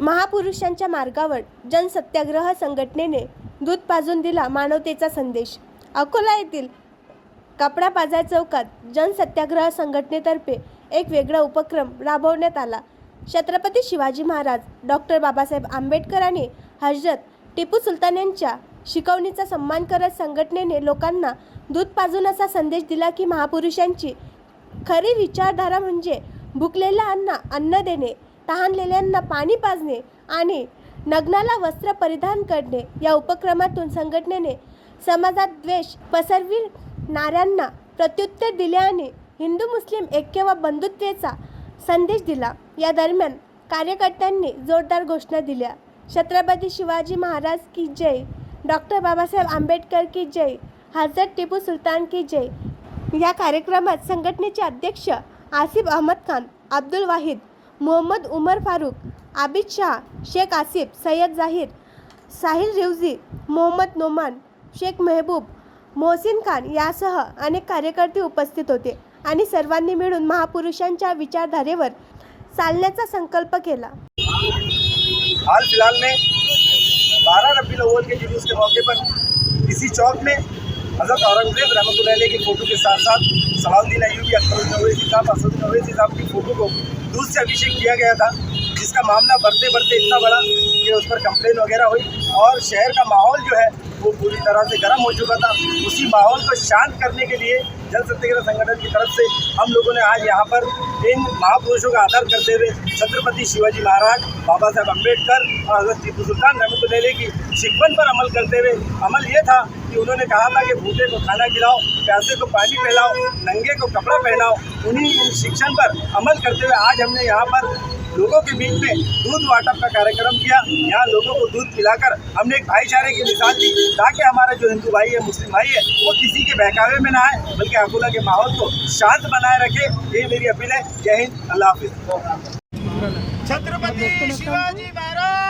महापुरुषांच्या मार्गावर जनसत्याग्रह संघटनेने दूध पाजून दिला मानवतेचा संदेश. अकोला येथील कपडा बाजार चौकात जनसत्याग्रह संघटनेतर्फे एक वेगळा उपक्रम राबवण्यात आला. छत्रपती शिवाजी महाराज डॉक्टर बाबासाहेब आंबेडकर आणि हजरत टिपू सुलतान यांच्या शिकवणीचा सन्मान करत संघटनेने लोकांना दूध पाजून असा संदेश दिला की महापुरुषांची खरी विचारधारा म्हणजे भुकलेल्यांना अन्न देणे. तहानलेल्यांना पाणी पाजणे आणि नग्नाला वस्त्र परिधान करणे या उपक्रमातून संघटनेने समाजात द्वेष पसरविणाऱ्यांना प्रत्युत्तर दिले आणि हिंदू मुस्लिम ऐक्य व बंधुत्वेचा संदेश दिला. या दरम्यान कार्यकर्त्यांनी जोरदार घोषणा दिल्या. छत्रपती शिवाजी महाराज की जय डॉक्टर बाबासाहेब आंबेडकर की जय हजरत टिपू सुलतान की जय. या कार्यक्रमात संघटनेचे अध्यक्ष आसिफ अहमद खान अब्दुल वाहिद मोहम्मद उमर फारूक आबिद शाह शेख आसिफ सय्यद जाहीर साहिल रिवजी मोहम्मद नोमान शेख मेहबूब मोहसिन खान यासह अनेक कार्यकर्ते उपस्थित होते आणि सर्वांनी मिळून महापुरुषांच्या विचारधारेवर चालण्याचा संकल्प केला. हाल फिलहाल में बारह रबी अव्वल के जुलूस के मौके पर इसी चौक में हज़रत औरंगज़ेब रहमत की फ़ोटो के साथ साथ सलाउद्दीन अयूबी अकबरुद्दीन अवैसी साहब असद अवैसी साहब की फ़ोटो को दूध से अभिषेक किया गया था, जिसका मामला बढ़ते बढ़ते इतना बड़ा कि उस पर कंप्लेन वगैरह हुई। और शहर का माहौल जो है वो पूरी तरह से गर्म हो चुका था। उसी माहौल को शांत करने के लिए जल सत्याग्रह संगठन की तरफ़ से हम लोगों ने आज यहाँ पर इन महापुरुषों का आदर करते हुए छत्रपति शिवाजी महाराज, बाबा साहेब अंबेडकर और हज़रत टीपू सुल्तान रहमत की शिकवन पर अमल करते हुए अमल ये था कि उन्होंने कहा था कि भूखे को खाना खिलाओ, प्यासे को पानी पिलाओ, नंगे को कपड़ा पहनाओ, उन्हीं इन शिक्षण पर अमल करते हुए आज हमने यहाँ पर लोगों के बीच में दूध वाटप का कार्यक्रम किया। यहाँ लोगों को दूध पिलाकर हमने एक भाईचारे की मिसाल दी, ताकि हमारा जो हिंदू भाई है, मुस्लिम भाई है, वो किसी के बहकावे में ना आए, बल्कि अकोला के माहौल को शांत बनाए रखे। ये मेरी अपील है। जय हिंद। अल्लाह हाफिज। छत्रपति शिवाजी महाराज!